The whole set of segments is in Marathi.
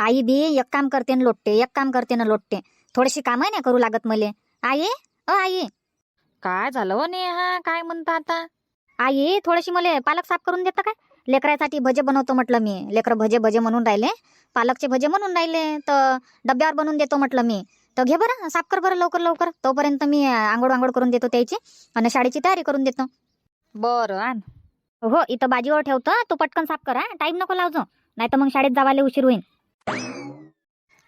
आई बी एक काम करते न लोटते एक काम करते न लोटते. थोडीशी कामं नाही करू लागत मले. आई अ आई. काय झालं हो नेहा? काय म्हणता आता? आई थोडीशी मला पालक साफ करून देता काय? लेकरासाठी भजे बनवतो म्हटलं मी. लेकर भजे भजे म्हणून राहिले. पालकचे भजे म्हणून राहिले तर डब्यावर बनवून देतो म्हटलं मी. तर घे बरं साफ कर बरं लवकर लवकर. तोपर्यंत मी आंघोळ आंघोळ करून देतो त्याची आणि शाळेची तयारी करून देतो. बरं आण. हो इथं बाजीवर ठेवतो. तू पटकन साफ करा टाईम नको लावजो. नाही तर मग शाळेत जावाले उशीर होईल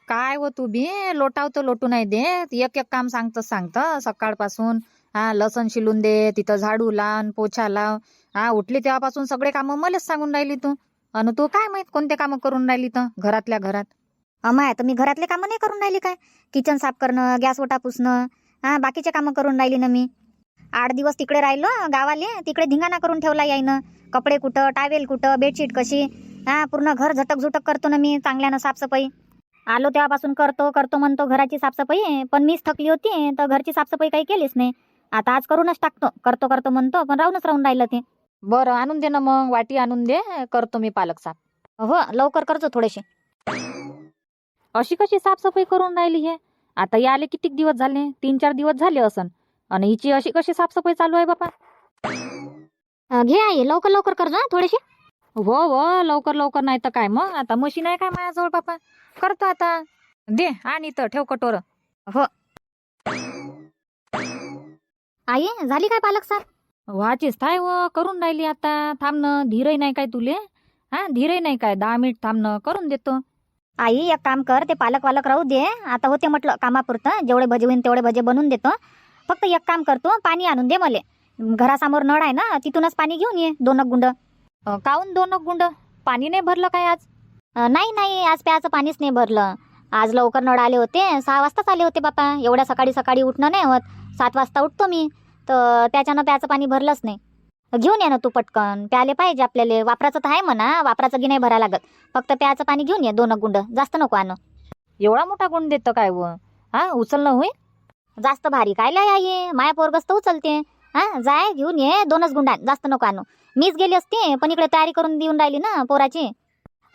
काय हो तू बी? लोटाव तर लोटू नाही देत. एक एक काम सांगत सांगत सकाळपासून हा लसण शिलून दे तिथं झाडू लाव पोछा लाव. हा उठली तेव्हापासून सगळे कामं मलाच सांगून राहिली तू. अन तू काय माहीत कोणते कामं करून राहिली तर घरातल्या घरात? अमाय तर मी घरातले कामं नाही करून राहिली काय? किचन साफ करणं गॅस ओटा पुसणं हा बाकीचे कामं करून राहिली ना मी. आठ दिवस तिकडे राहिलो गावाले तिकडे धिंगाणा करून ठेवला यायनं. कपडे कुठं टावेल कुठं बेडशीट कशी? हा पूर्ण घर झटक झुटक करतो ना मी चांगल्यानं साफसफाई. आलो तेव्हापासून करतो करतो म्हणतो घराची साफसफाई पण मीच थकली होती तर घरची साफसफाई काही केलीच नाही. आता आज करूनच टाकतो करतो करतो म्हणतो पण राहूनच राहून राहिलं ते. बरं आणून दे ना मग वाटी आणून दे करतो मी पालक साफ. हो लवकर करतो थोडेसे. अशी कशी साफसफाई करून राहिली हे? आता याले किती दिवस झाले? तीन चार दिवस झाले असन. आणि हिची अशी कशी साफसफाई चालू आहे बापा? घे आई लवकर लवकर कर ना थोडेसे. हो हो लवकर लवकर नाही तर काय मग? आता मशीन आहे काय माझ्याजवळ बापा? करतो आता. दे आणि तर ठेव कटोर. आई झाली काय पालक साफ? व्हाचीच थाय व करून राहिली आता. थांबणं धीरही नाही काय तुले? हा धीरही नाही काय? दहा मिनिट थांबणं करून देतो. आई एक काम कर ते पालक वालक राहू दे. आता होते म्हटलं कामापुरतं जेवढे भजे होईन तेवढे भजे बनवून देतो. फक्त एक काम करतो पाणी आणून दे मले. घरासमोर नळ आहे ना तिथूनच पाणी घेऊन ये दोन एक गुंड. काऊन काहून दोन गुंड? पाणी नाही भरलं काय आज? नाही नाही आज प्याचं पाणीच नाही भरलं. आज लवकर नळ आले होते सहा वाजताच आले होते बापा. एवढ्या सकाळी सकाळी उठणं नाही होत. सात वाजता उठतो मी. तर त्याच्यानं प्याचं पाणी भरलंच नाही. घेऊन ये ना तू पटकन. प्याले पाहिजे आपल्याला. वापराचं तर आहे म्हणा. वापराचं की नाही भरा लागत. फक्त प्याचं पाणी घेऊन ये दोन गुंड. जास्त नको आणू. एवढा मोठा गुंड देतं काय व? हा उचलणं होई जास्त भारी. काय लय आहे माया पोरगस तर उचलते. हा जाय घेऊन ये दोनच गुंडा जास्त नको आणू. मीच गेली असते पण इकडे तयारी करून देऊन राहिली ना पोराची.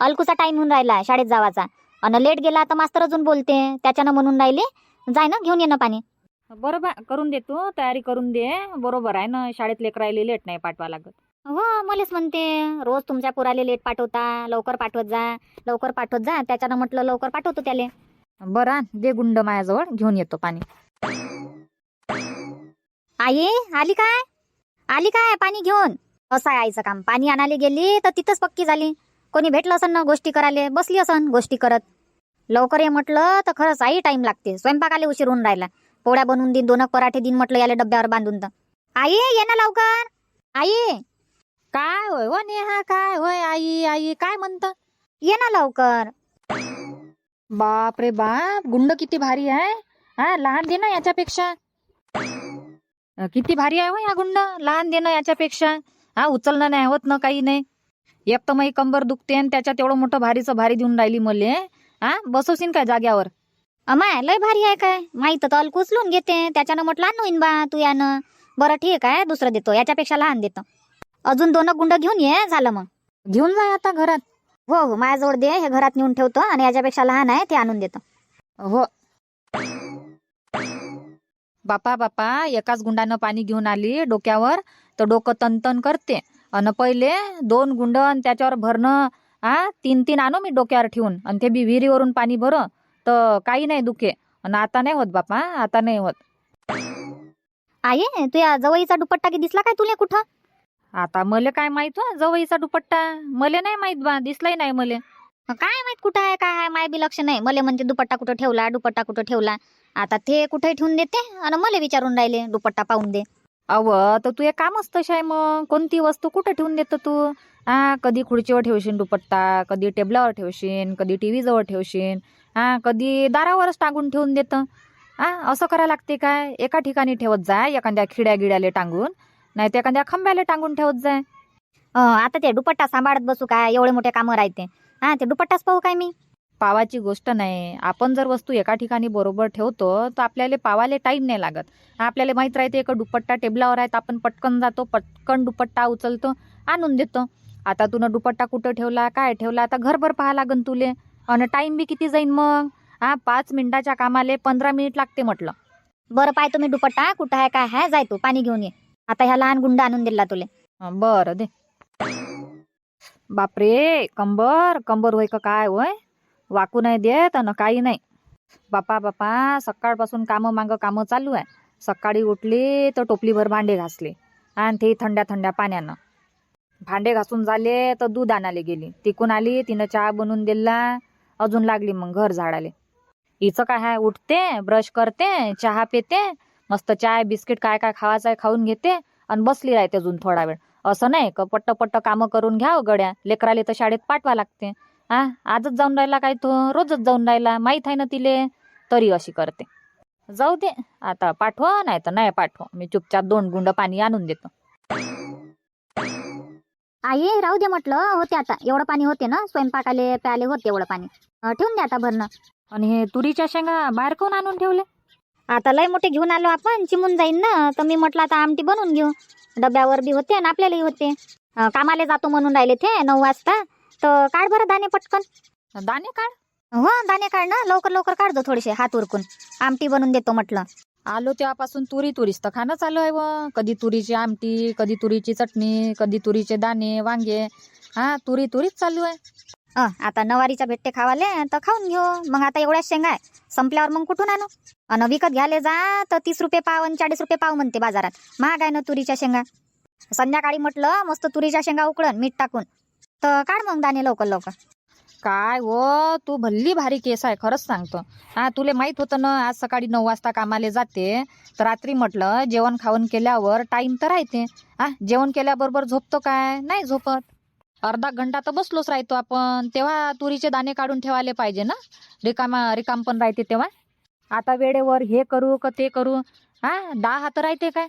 अलकूचा टाइम होऊन राहिला शाळेत जावाचा. आणि लेट गेला तर मास्तर अजून बोलते त्याच्यानं म्हणून राहिले जाय ना घेऊन ये ना पाणी. बरोबर करून दे तू तयारी करून दे. बरोबर आहे ना शाळेत लेकरायले लेट नाही पाठवा लागत. हो मलेच म्हणते रोज तुमच्या पोराले लेट पाठवता लवकर पाठवत जा लवकर पाठवत जा त्याच्यानं म्हटलं लवकर पाठवतो त्याले. बरं दे गुंड माझ्याजवळ घेऊन येतो पाणी. आई आली काय? आली काय पाणी घेऊन? असं आहे आईचं काम. पाणी आणायला गेली तर तिथंच पक्की झाली. कोणी भेटलं असन ना गोष्टी करायला? बसली असन गोष्टी करत. लवकर ये म्हटलं तर खरंच आई टाइम लागते. स्वयंपाकाला उशीर होऊन राहिला. पोळ्या बनवून देईन दोन पराठे देईन म्हटलं याला डब्यावर बांधून तर. आई ये ना लवकर. आई. काय होय हो नेहा? काय होय आई? आई काय म्हणतं? ये ना लवकर. बाप रे बाप गुंड किती भारी आहे. हा लहान दे ना याच्यापेक्षा. किती भारी आहे हो या गुंड. लहान देणं याच्यापेक्षा. हा उचलणं नाही होत ना काही नाही. एक तर मग कंबर दुखते आणि त्याच्यात एवढं मोठं भारीचं भारी देऊन राहिली मले. हा बसवशील काय जाग्यावर? अमाय लय भारी आहे काय? माहीत तर अल कुचलून घेते. त्याच्यानं म्हटलं आणू होईन बा तू यानं. बरं ठीक आहे दुसरं देतो. याच्यापेक्षा लहान देतो. अजून दोन गुंड घेऊन ये झालं मग. घेऊन जा आता घरात. हो हो माझ्याजवळ दे हे घरात नेऊन ठेवतो आणि याच्यापेक्षा लहान आहे ते आणून देतो. हो. बापा बापा एकाच गुंडानं पाणी घेऊन आली डोक्यावर तर डोकं तनतन करते. अन पहिले दोन गुंड अन त्याच्यावर भरणं हा तीन तीन आणू मी डोक्यावर ठेवून. आणि ते बी विहिरीवरून पाणी भर तर काही नाही दुखे. आणि आता नाही होत बापा आता नाही होत. आई तुझ्या जवळीचा दुपट्टा की दिसला काय तुला कुठं? आता मले काय माहीत हो जवळीचा दुपट्टा. मले नाही माहीत बा दिसलाही नाही मले. काय माहीत कुठं आहे काय आहे माय बी लक्ष नाही. मला म्हणते दुपट्टा कुठं ठेवला दुपट्टा कुठं ठेवला. आता ते कुठे ठेवून देते? आणि मला विचारून राहिले दुपट्टा पाहून दे. अव तर तू एक कामच तशी आहे मग. कोणती वस्तू कुठं ठेवून देतो तू? हा कधी खुर्चीवर ठेवशील दुपट्टा कधी टेबलावर ठेवशील कधी टी जवळ ठेवशील हा कधी दारावरच टांगून ठेवून देतं. हा असं करा लागते काय? एका ठिकाणी ठेवत जाय एखाद्या खिड्या गिड्याला टांगून नाही तर एखाद्या खंब्याला टांगून ठेवत जाय आता ते दुपट्टा सांभाळत बसू काय एवढे मोठे कामं राहते. हा ते दुपट्टाच पाहू काय मी? पावाची गोष्ट नाही. आपण जर वस्तू एका ठिकाणी बरोबर ठेवतो तर आपल्याला पावाले टाईम नाही लागत. आपल्याला माहीत राहते एक दुपट्टा टेबलावर आहे तर आपण पटकन जातो पटकन दुपट्टा उचलतो आणून देतो. आता तुनं दुपट्टा कुठं ठेवला काय ठेवला आता घरभर पाहा लागन तुले. आणि टाईम बी किती जाईन मग? हा पाच मिनिटाच्या कामाले पंधरा मिनिट लागते म्हटलं. बरं पाय तुम्ही दुपट्टा. कुठं आहे काय आहे जाय तू. पाणी घेऊन ये. आता ह्या लहान गुंड आणून दिला तुले. बरं दे. बापरे कंबर कंबर होय का काय होय? वाकू नाही देत आणि काही नाही. बापा बापा सकाळपासून कामं मागं कामं चालू आहे. सकाळी उठली तर टोपलीभर भांडे घासले. आणि ते थंड्या थंड्या पाण्यानं. भांडे घासून झाले तर दूध आणाले गेली. तिकून आली तिनं चहा बनवून दिला. अजून लागली मग घर झाडाले हिचं काय आहे उठते ब्रश करते चहा पिते मस्त चाय बिस्किट काय काय खावायचं आहे खाऊन घेते आणि बसली राहते अजून थोडा वेळ. असं नाही का पट्ट पट्ट कामं करून घ्याव गड्या लेकराले तर शाळेत पाठवा लागते. हा आजच जाऊन राहिला काय तो? रोजच जाऊन राहिला. माहीत आहे ना तिले? तरी अशी करते. जाऊ दे. आता पाठवा नाही तर नाही पाठवा. मी चुपचाप दोन गुंड पाणी आणून देतो. आई राहू दे म्हटलं. होते आता. एवढं पाणी होते ना? स्वयंपाकाले प्याले होते एवढं पाणी. अं, ठेवून दे आता भरणं. आणि हे तुरीच्या शेंगा बाहेर कोण आणून ठेवले? आता लय मोठे घेऊन आलो आपण. चिमून जाईन ना. तर मी म्हटलं आता आमटी बनवून घेऊ. डब्यावर बी होते आणि आपल्यालाही होते. अं, कामाला जातो म्हणून राहिले ते नऊ वाजता. तर काढ बरं दाणे पटकन. दाणे काढ. हो दाणे काढ ना. लवकर लवकर काढतो थोडेसे हात उरकून. आमटी बनवून देतो म्हटलं. आलो तेव्हापासून तुरी तुरीच तर खाणं चालू आहे व. कधी तुरीची आमटी कधी तुरीची चटणी कधी तुरीचे दाणे वांगे. हा तुरी तुरीच चालू आहे. आता नवारीच्या भेटते खावाले तर खाऊन घेऊ. मग आता एवढ्याच शेंगा आहे. संपल्यावर मग कुठून आणू? अन विकत घ्यायला जा तर तीस रुपये पाव आणि चाळीस रुपये पाव म्हणते बाजारात. महाग आहे ना तुरीच्या शेंगा. संध्याकाळी म्हटलं मस्त तुरीच्या शेंगा उकळण मीठ टाकून. तर काढ मग दाणे लवकर लवकर. काय हो तू भल्ली भारी केस आहे खरंच सांगतो. हा तुले माहीत होतं ना आज सकाळी नऊ वाजता कामाला जाते तर रात्री म्हटलं जेवण खावण केल्यावर टाइम तर राहते. हा जेवण केल्याबरोबर झोपतो काय? नाही झोपत. अर्धा घंटा तर बसलोच राहतो आपण. तेव्हा तुरीचे दाणे काढून ठेवायला पाहिजे ना? रिकामा रिकाम पण राहते तेव्हा. आता वेळेवर हे करू का ते करू. हा दहा हात राहते काय?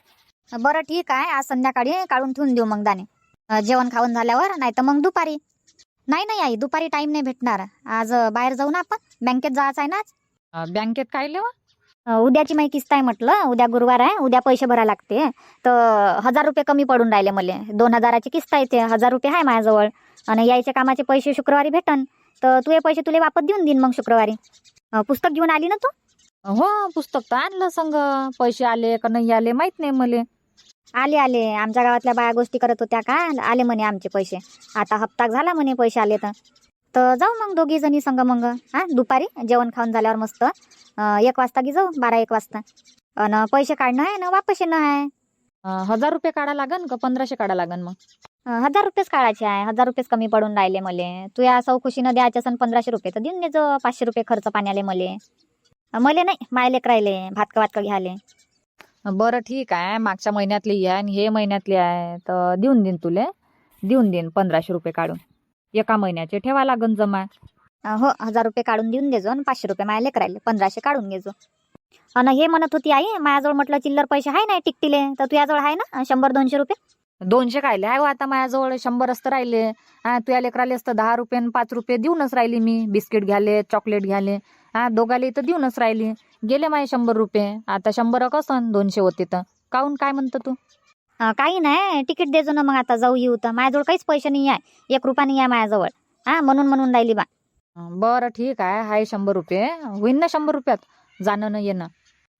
बरं ठीक आहे आज संध्याकाळी काढून ठेवून देऊ मग दाणे. जेवण खाऊन झाल्यावर नाही तर मग दुपारी. नाही नाही आई दुपारी टाइम नाही भेटणार. आज बाहेर जाऊ ना आपण. बँकेत जायचं आहे ना आज. बँकेत काय लेवा? अं, उद्याची माही किस्त आहे म्हटलं. उद्या गुरुवार आहे. उद्या पैसे भरा लागते. तर हजार रुपये कमी पडून राहिले मला. दोन हजाराची किस्त आहे ते. हजार रुपये आहे माझ्याजवळ. आणि यायचे कामाचे पैसे शुक्रवारी भेटन. तर तू हे पैसे तुला वापस देऊन देईन मग शुक्रवारी. पुस्तक घेऊन आली ना तू? हो पुस्तक तर आणलं संग. पैसे आले का नाही आले माहीत नाही मले. आले आले. आमच्या गावातल्या बाया गोष्टी करत होत्या का? आले म्हणे आमचे पैसे. आता हप्ता झाला म्हणे पैसे आले तर. तर जाऊ मग दोघी जणी संग मग. हा दुपारी जेवण खाऊन झाल्यावर मस्त. एक वाजता की जाऊ बारा एक वाजता. आणि पैसे काढणं आहे ना वापस येणं आहे. हजार रुपये काढा लागन का पंधराशे काढा लागन मग? हजार रुपयेच काढायचे आहे. हजार रुपयेच कमी पडून राहिले मले. तू या चौकशीनं द्यायचे असन पंधराशे रुपये तर देऊन देजो पाचशे रुपये खर्च पाण्याले मले. मले नाही मायलेक राहिले. भातका वातका घ्याले. बरं ठीक आहे. मागच्या महिन्यातली आहे आणि हे महिन्यातली आहे. तर देऊन देईन तुले. देऊन देईन पंधराशे रुपये काढून. एका महिन्याचे ठेवा लागन जमा. हो हजार रुपये काढून देऊन देजो आणि पाचशे रुपये मायलेक राहिले पंधराशे काढून घेजो आणि हे म्हणत होती आई माझ्याजवळ म्हटलं चिल्लर पैसे आहे नाही टिकटिले. तर तुझ्याजवळ आहे ना? शंभर दोनशे रुपये? दोनशे कायले आहे हो आता माझ्याजवळ शंभर असतं राहिले. हा तुया लेकराले असतं दहा रुपये आणि पाच रुपये देऊनच राहिली मी. बिस्किट घ्याले चॉकलेट घ्याले. हा दोघाले तर देऊनच राहिली. गेले माझे शंभर रुपये. आता शंभर असन दोनशे होते तर. काहून काय म्हणतं तू? अं, काही नाही. तिकीट देजो ना मग आता. जाऊ येऊ तर. माझ्याजवळ काहीच पैसे नाही आहे. एक रुपया नाही आहे माझ्याजवळ. हा म्हणून म्हणून राहिली बा. बरं ठीक आहे. हाय शंभर रुपये. होईन ना शंभर रुपयात? जाणं न येणं.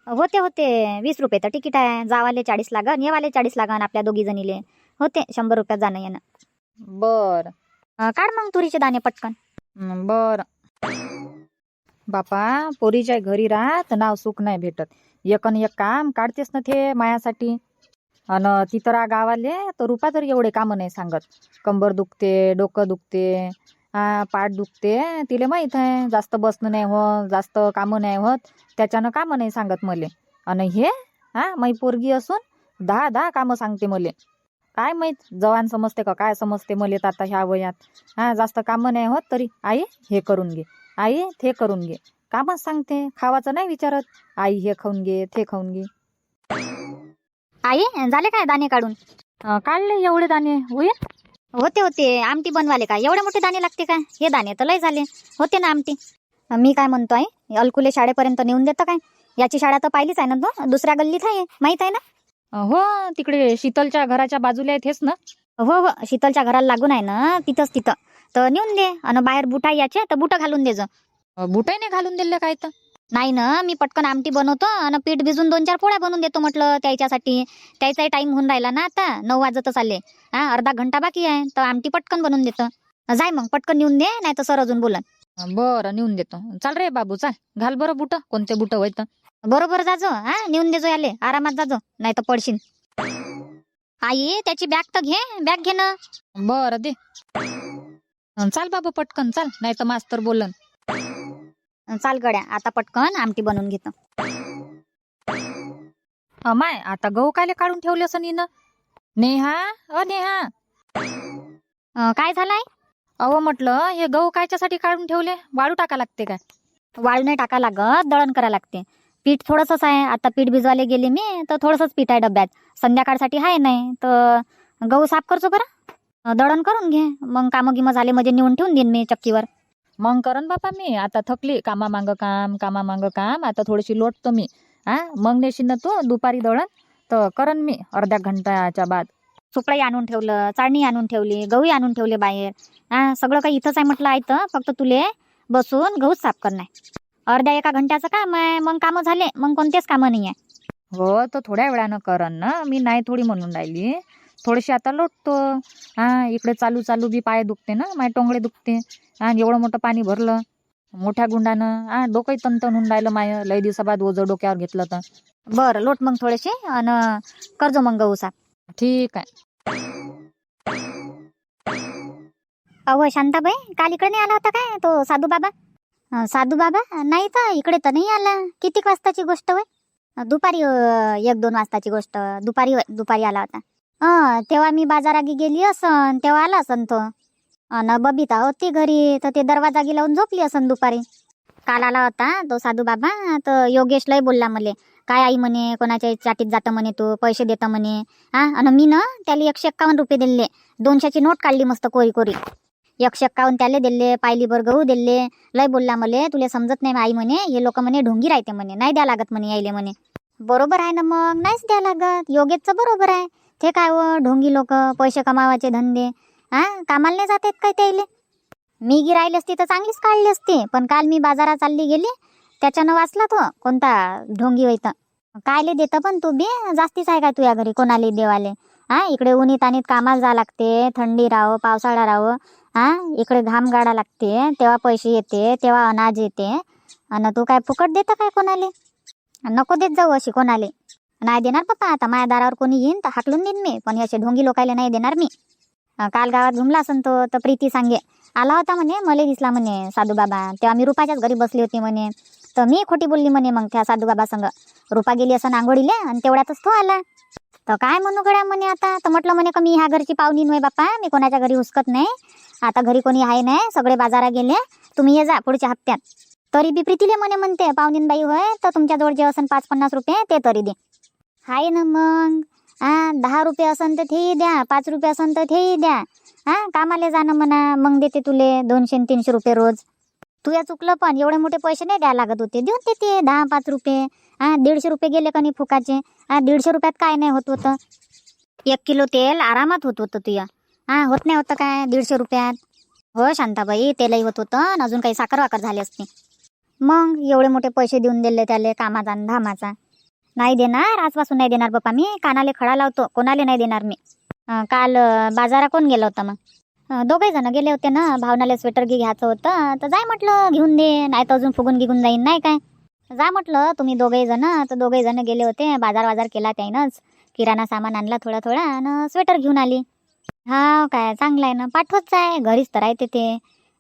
होते होते. वीस रुपये तर तिकीट आहे. जावाले चाळीस लागन येवाले चाळीस लागन आपल्या दोघी जणीले. होते शंभर रुपयात जाणं येणं. बरं. अं, काढ मग तुरीचे दाणे पटकन. हं, बर. बापा पोरीच्या घरी राहत नाव सुख नाही भेटत. एकन एक काम काढतेस ना ते मायासाठी. अन तिथं रा गावाले तर रुपा तर एवढे कामं नाही सांगत. कंबर दुखते डोकं दुखते हा पाठ दुखते तिले माहीत आहे. जास्त बसणं नाही होत जास्त कामं नाही होत. त्याच्यानं कामं नाही सांगत मले. अन हे हा मै पोरगी असून दहा दहा कामं सांगते मले. काय माहीत जवान समजते का काय समजते मले तर आता ह्या वयात. हा जास्त कामं नाही होत तरी आई हे करून घे. आई ते करून घे. कामच सांगते? खावाचं नाही विचारत. आई हे खाऊन घे ते खाऊन घे. आई झाले काय दाणे काढून? काढले एवढे दाणे. होईल? होते होते. आमटी बनवाले काय एवढे मोठे दाणे लागते काय? हे दाणे तर लय झाले. होते ना आमटी. मी काय म्हणतोय अलकुले शाळेपर्यंत नेऊन देतं काय? याची शाळा तर पाहिलीच आहे ना तो? दुसऱ्या गल्लीत आहे माहीत आहे ना? हो तिकडे शीतलच्या घराच्या बाजूला आहेत हेच ना. हो हो. शीतलच्या घराला लागून आहे ना तिथंच तिथं. तर नेऊन दे. आणि बाहेर बुटा याचे तर बुटं घालून दे बुटाही नाही घालून दिले काय तर? नाही ना मी पटकन आमटी बनवतो आणि पीठ भिजून दोन चार पोळ्या बनवून देतो म्हटलं त्याच्यासाठी. त्याचाही टाइम होऊन राहिला ना आता नऊ वाजतच आले हा अर्धा घंटा बाकी आहे तर आमटी पटकन बनवून देतो. जाय मग पटकन नेऊन दे नाही तर सर अजून बोलन बरं नेऊन देतो. चाल रे बाबू चाल. घाल बरं बुट कोणते बुट होय तर. बरोबर जाजो हा नेऊन देजो याले. आरामात जाजो नाही तर पडशील आई त्याची बॅग तर घे बॅग घे ना. बरं दे. चाल बाबा पटकन चाल. नाही तर मास्तर बोलन. चाल गड्या आता पटकन आमटी बनवून घेतो. अमाय आता गहू कायले काढून ठेवले असं नीनं नेहा? अ नेहा? अं, काय झालाय? अहो म्हटलं हे गहू कायच्यासाठी काढून ठेवले? वाळू टाका लागते काय? वाळू नाही टाका लागत दळण करा लागते. पीठ थोडंसंच आहे. आता पीठ भिजवायला गेले मी तर थोडंसंच पीठ आहे डब्यात. संध्याकाळसाठी आहे नाही तर गहू साफ करतो बरं. दळण करून घे. मग कामं गिमं झाले म्हणजे नेऊन ठेवून देईन मी चक्कीवर. मग करन बापा मी आता थकली. कामा मांग काम कामा मांग काम आता थोडीशी लोटतो मी. हा? मग नेशील ना तू दुपारी दळण? तर करन मी अर्ध्या घंटाच्या बाद. सुपळी आणून ठेवलं चाळणी आणून ठेवली गहू आणून ठेवले बाहेर. हा? सगळं काही इथंच आहे म्हटलं आहे तर फक्त तुले बसून गहू साफ करणं आहे. अर्ध्या एका घंट्याचं काम आहे मग कामं झाले मग कोणतेच कामं नाही आहे हो तर थोड्या वेळानं करन ना मी नाही थोडी म्हणून राहिली. थोडीशी आता लोटतो. हा इकडे चालू चालू बी पाय दुखते ना माझे टोंगळे दुखते. हा एवढं मोठं पाणी भरलं मोठ्या गुंडानं हा डोकंही तनतन होऊन राहिलं माय लय दिवसाबाद ओझं डोक्यावर घेतलं तर बरं लोट मग थोडेसे आणि करजो मग गहू साफ ठीक आहे. अहो शांताबाई काल इकडे नाही आला होता काय तो साधू बाबा? अं, साधू बाबा? नाही तर इकडे तर नाही आला. किती वाजताची गोष्ट होय? दुपारी अं, एक दोन वाजताची गोष्ट. दुपारी होय दुपारी आला होता. अं, तेव्हा मी बाजारागी गेली असन तेव्हा आला असन तो. अन बबिता होती घरी तर ते दरवाजा गी लावून झोपली असन दुपारी. काल आला होता तो साधू बाबा तर योगेश लय बोलला मले काय आई म्हणे कोणाच्या चाटीत जातं म्हणे तू पैसे देतं म्हणे. हा आणि मी ना त्याला एकशे एक्कावन्न रुपये दिले दोनशेची नोट काढली मस्त कोरी कोरी. एकशे एक्कावन्न त्याला दिले पायलीभर गहू दिले. लय बोलला मले तुला समजत नाही आई म्हणे हे लोक म्हणे ढोंगी राहते म्हणे नाही द्या लागत म्हणे यायले म्हणे. बरोबर आहे ना मग नाहीच द्या लागत योगेशचं बरोबर आहे. ते काय व ढोंगी लोक पैसे कमावायचे धंदे? हा कामाला नाही जातात काय त्याले मी गी राहिली असती तर चांगलीच काढली असती पण काल मी बाजारात चालली गेली त्याच्यानं वाचला तो कोणता ढोंगी होईत कायले देतं पण तू बी जास्तीच आहे का तुझ्या घरी कोणाला देवाले? हा इकडे उन्हीत आणीत कामाला जा लागते थंडी राहो पावसाळा राहो हा इकडे घाम गाडा लागते तेव्हा पैसे येते तेव्हा अनाज येते आणि तू काय फुकट देतं काय कोणाले? नको देत जाऊ अशी कोणाले. नाही देणार पप्पा आता माझ्या दारावर कोणी येईन तर हाकलून देईन मी. पण असे ढोंगी लोकायला नाही देणार मी. काल गावात झुमला असन तो तर प्रीती सांगे आला होता म्हणे मला दिसला म्हणे साधू बाबा तेव्हा मी रुपाच्याच घरी बसली होती म्हणे. तर मी खोटी बोलली म्हणे मग त्या साधू बाबा संग. रुपा गेली असं आंघोळीले आणि तेवढ्यातच तो आला. तर काय म्हणू गड्या म्हणे आता? तर म्हटलं म्हणे का मी ह्या घरची पाहुणी नव्हे बाप्पा मी कोणाच्या घरी हुसकत नाही. आता घरी कोणी आहे नाही सगळे बाजारात गेले. तुम्ही ये जा पुढच्या हप्त्यात. तरी बी प्रीतीले म्हणे म्हणते पाहुणीनबाई होय तर तुमच्याजवळ जे असन पाच पन्नास रुपये ते तरी दे. आहे ना मग. हा दहा रुपये असन तर तेही द्या पाच रुपये असन तर तेही द्या. हा कामाला जाणं म्हणा मग देते तुले दोनशे तीनशे रुपये रोज. तुया चुकलं पण एवढे मोठे पैसे नाही द्यायला लागत होते. देऊन देते दहा पाच रुपये. हा दीडशे रुपये गेले का नाही फुकाचे? हा दीडशे रुपयात काय नाही होत होतं? एक किलो तेल आरामात होत होतं तुया. हा होत नाही होतं काय दीडशे रुपयात? हो शांताबाई तेलही होत होतं आणि अजून काही साखर वाकर झाली असते. मग एवढे मोठे पैसे देऊन दिले त्याले कामाचा आणि धामाचा. नाही देणार आजपासून नाही देणार बाप्पा मी. कानाले खडा लावतो कोणाले नाही देणार मी. अं, काल बाजारा कोण गेलं होतं मग? अं, दोघे जण गेले होते ना भावनाला स्वेटर घे घ्यायचं होतं. तर जाय म्हटलं घेऊन दे नाही तर अजून फुगून गिगून जाईन नाही काय? जा म्हटलं तुम्ही दोघे जण. तर दोघे जण गेले होते बाजार बाजार केला त्याईनच. किराणा सामान आणला थोडा थोडा आणि स्वेटर घेऊन आली. हा काय चांगलं आहे ना. पाठवत जाय घरीच तर राहते ते.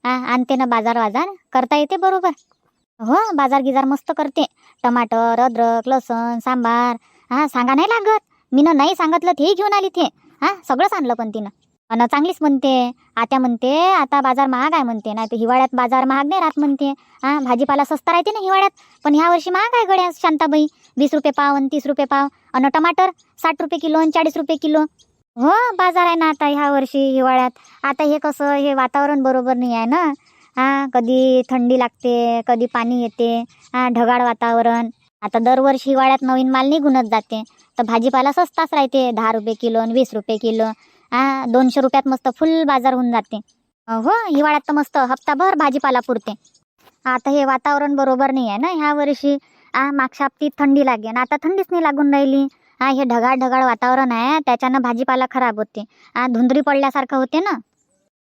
हा आणते ना बाजार बाजार करता येते बरोबर. हो बाजार गिजार मस्त करते. टमाटर अद्रक लसण सांबार. हा सांगा नाही लागत. मीनं नाही सांगितलं तेही घेऊन आली ते. हा सगळंच आणलं पण तिनं. अन चांगलीच म्हणते. आत्या म्हणते आता बाजार महाग आहे म्हणते. नाही तर हिवाळ्यात बाजार महाग नाही राहत म्हणते. हा भाजीपाला सस्ता राहते ना हिवाळ्यात. पण ह्या वर्षी महाग आहे गड्या शांताबाई. वीस रुपये पाव आणि तीस रुपये पाव. अन टमाटर साठ रुपये किलो आणि चाळीस रुपये किलो. हो बाजार आहे ना आता ह्या वर्षी हिवाळ्यात. आता हे कसं हे वातावरण बरोबर नाही आहे ना. हा कधी थंडी लागते कधी पाणी येते हा ढगाळ वातावरण. आता दरवर्षी हिवाळ्यात नवीन माल निघूनच जाते. तर भाजीपाला स्वस्ताच राहते दहा रुपये किलो आणि वीस रुपये किलो. हा दोनशे रुपयात मस्त फुल बाजार होऊन जाते. हो हिवाळ्यात तर मस्त हप्ताभर भाजीपाला पुरते. आता हे वातावरण बरोबर नाही आहे ना ह्या वर्षी. आ मागच्या हप्तीत थंडी लागेल आता थंडीच नाही लागून राहिली. हा हे ढगाळ ढगाळ वातावरण आहे त्याच्यानं भाजीपाला खराब होते. हा धुंदरी पडल्यासारखं होते ना.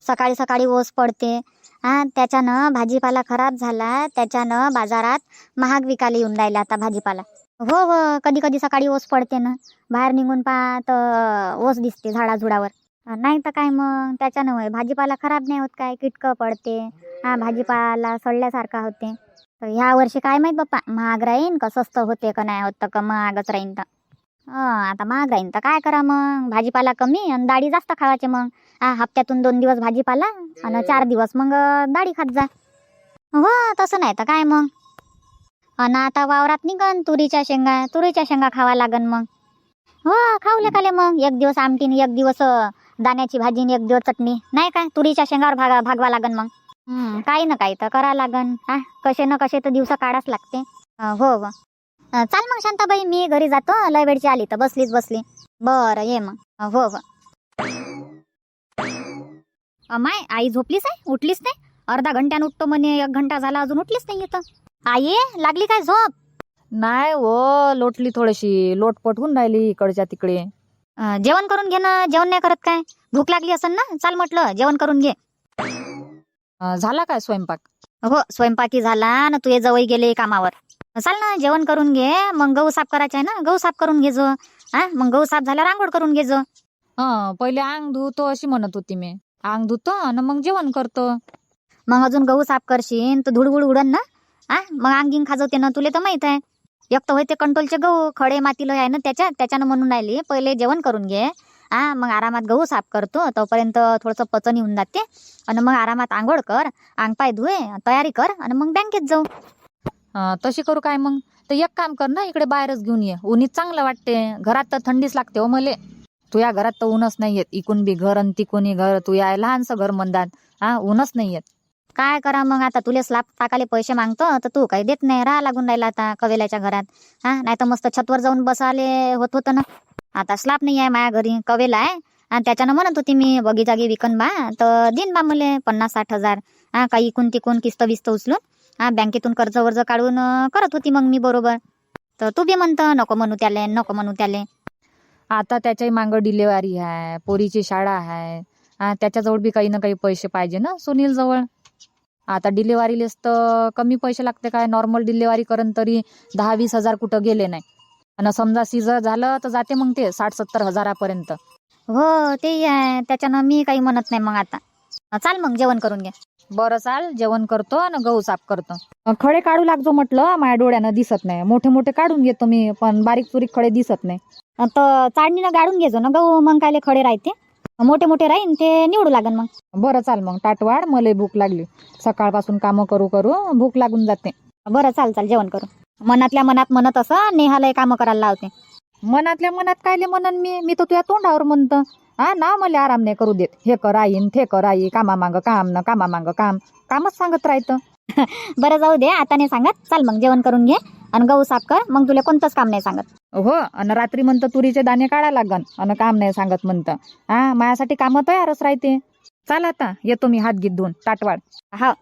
सकाळी सकाळी ओस पडते. हा त्याच्यानं भाजीपाला खराब झाला त्याच्यानं बाजारात महाग विकायला येऊन राहिला आता भाजीपाला. हो हो कधी कधी सकाळी ओस पडते ना. बाहेर निघून पहा तर ओस दिसते झाडाझुडावर. नाही तर काय मग? त्याच्यानं होय. भाजीपाला खराब नाही होत काय? किटकं पडते. हा भाजीपाला सडल्यासारखा होते. तर ह्या वर्षी काय माहीत बाप्पा? महाग राहीन का? स्वस्त होते का? नाही होत का? महागच राहीन तर. आता महाग राहीन तर काय करा मग? भाजीपाला कमी आणि डाळी जास्त खावायचे मग. हा हप्त्यातून दोन दिवस भाजीपाला आणि चार दिवस मग डाळी खात जा. हो तसं नाही तर काय मग? आणि आता वावरात निघन तुरीच्या शेंगा तुरीच्या शेंगा खावा लागन मग. हो खाऊ काले मग. एक दिवस आमटीन एक दिवस दाण्याची भाजी एक दिवस चटणी. नाही काय? तुरीच्या शेंगावर भागा भागवा लागन मग. काही ना काही तर करा लागन. हा कसे ना कसे तर दिवस काढाच लागते. हो हो. चाल मग शांताबाई मी घरी जातो. लय वेळची आली तर बसलीच बसली. बरं ये मग. हो हो. माय आई झोपलीच आहे? उठलीच नाही? अर्धा घंट्यानं उठतो म्हणे एक घंटा झाला अजून उठलीच नाही येतं आई लागली काय झोप? नाही हो लोटली थोडीशी. लोटपट होऊन राहिली इकडच्या तिकडे. अं, जेवण करून घे ना. जेवण नाही करत काय? भूक लागली असेल ना? चाल म्हटलं जेवण करून घे. अं, झाला काय स्वयंपाक? हो स्वयंपाकी झाला ना तुझे जवळ गेले कामावर. चाल ना जेवण करून घे. मग गहू साफ करायचा आहे ना गहू साफ करून घे जो. हा मग गहू साफ झाल्यावर आंघोळ करून घे जो. हं पहिले अंग धुतो अशी म्हणत होती मी. अंग धुतो आणि मग जेवण करतो. मग अजून गहू साफ करशील तर धुळगुळ उडन ना. हा मग अंगिंग खाजवते ना तुला तर माहीत आहे. एक तर होय ते कंट्रोलचे गहू खडे मातीला आहे ना त्याच्यात त्याच्यानं म्हणून राहिली. पहिले जेवण करून घे. हा मग आरामात गहू साफ करतो तोपर्यंत थोडंसं पचन येऊन जाते. आणि मग आरामात आंघोळ कर अंग पाय धुये तयारी कर आणि मग बँकेत जाऊ. तशी करू काय मग? तर एक काम कर ना इकडे बाहेरच घेऊन ये. उन्हीच चांगलं वाटते. घरात तर थंडीच लागते हो मले. तुया घरात तर ऊनच नाही येत. इकून बी घर आणि तिकूनही घर. तुया लहानसं घर म्हणतात. हा ऊनच नाही येत. काय करा मग? आता तुले स्लाब टाकाले पैसे मागतो तर तू काही देत नाही. राहा लागून राहिला आता कवेल्याच्या घरात. हा नाही तर मस्त छतवर जाऊन बसाले होत होतं ना. आता स्लाप नाही आहे माझ्या घरी कवेला आहे. आणि त्याच्यानं म्हणत होती मी बगीचागी विकन बा. तर देईन बा मले पन्नास साठ हजार. हा काही इकून तिकून किस्त विस्त उचलून हा बँकेतून कर्ज वर्ज काढून करत होती मग मी बरोबर. तर तू बी म्हणतं नको म्हणू त्याले नको म्हणू त्याले. आता त्याच्याही मागं डिलेवरी आहे पोरीची शाळा आहे. त्याच्याजवळ बी काही ना काही पैसे पाहिजे ना सुनील जवळ आता डिलेवरीलेच तर कमी पैसे लागते काय? नॉर्मल डिलेवरी करून तरी दहा वीस हजार कुठं गेले नाही. आणि समजा सीझर झालं तर जाते मग ते साठ सत्तर हजारापर्यंत. हो ते आहे. त्याच्यानं मी काही म्हणत नाही मग आता. चाल मग जेवण करून घे. बरं चाल जेवण करतो आणि गहू साफ करतो. खडे काढू लागतो म्हटलं माझ्या डोळ्यानं दिसत नाही. मोठे मोठे काढून घेतो मी पण बारीक चुरीक खडे दिसत नाही. तर चाळणीनं गाडून घेजो ना गहू मग कायले खडे राहते? मोठे मोठे राहीन ते निवडू लागन मग. बरं चाल मग ताटवाड मला भूक लागली. सकाळपासून कामं करू करू भूक लागून जाते. बरं चाल चाल जेवण करू. मनातल्या मनात म्हणत असं नेहालाही कामं करायला लावते. मनातल्या मनात कायले म्हणन मी? मी तर तुझ्या तोंडावर म्हणतं. हा ना मला आराम नाही करू देत. हे कर आईन ते कर आई कामा मांग काम न कामा मांग काम. कामच सांगत राहतं. बरं जाऊ दे आता नाही सांगत. चाल मग जेवण करून घे. आणि गहू साफ कर मग तुला कोणतंच काम नाही सांगत. हो आणि रात्री म्हणतं तुरीचे दाणे काढा लागन. आणि काम नाही सांगत म्हणतं. हा माझ्यासाठी कामं तयारच राहते. चाल आता येतो मी हात गीत धुवून. ताटवाड. हा.